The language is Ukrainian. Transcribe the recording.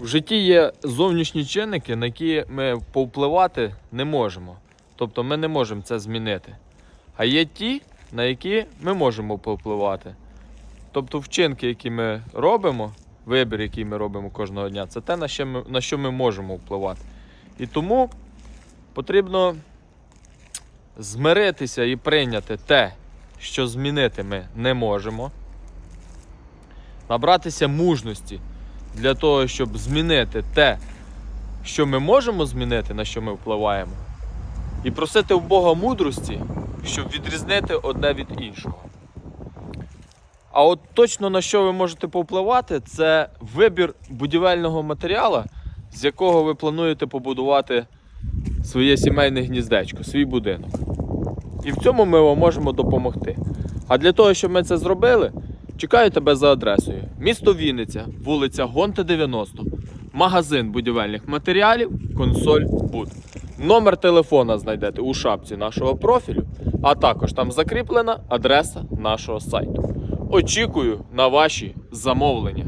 В житті є зовнішні чинники, на які ми повпливати не можемо. Тобто ми не можемо це змінити. А є ті, на які ми можемо повпливати. Тобто вчинки, які ми робимо, вибір, який ми робимо кожного дня, це те, на що ми, можемо впливати. І тому потрібно змиритися і прийняти те, що змінити ми не можемо. Набратися мужності для того, щоб змінити те, що ми можемо змінити, на що ми впливаємо, і просити у Бога мудрості, щоб відрізнити одне від іншого. А от точно на що ви можете повпливати, це вибір будівельного матеріалу, з якого ви плануєте побудувати своє сімейне гніздечко, свій будинок. І в цьому ми вам можемо допомогти. А для того, щоб ми це зробили, чекаю тебе за адресою. Місто Вінниця, вулиця Гонта 90, магазин будівельних матеріалів, консоль Буд. Номер телефона знайдете у шапці нашого профілю, а також там закріплена адреса нашого сайту. Очікую на ваші замовлення.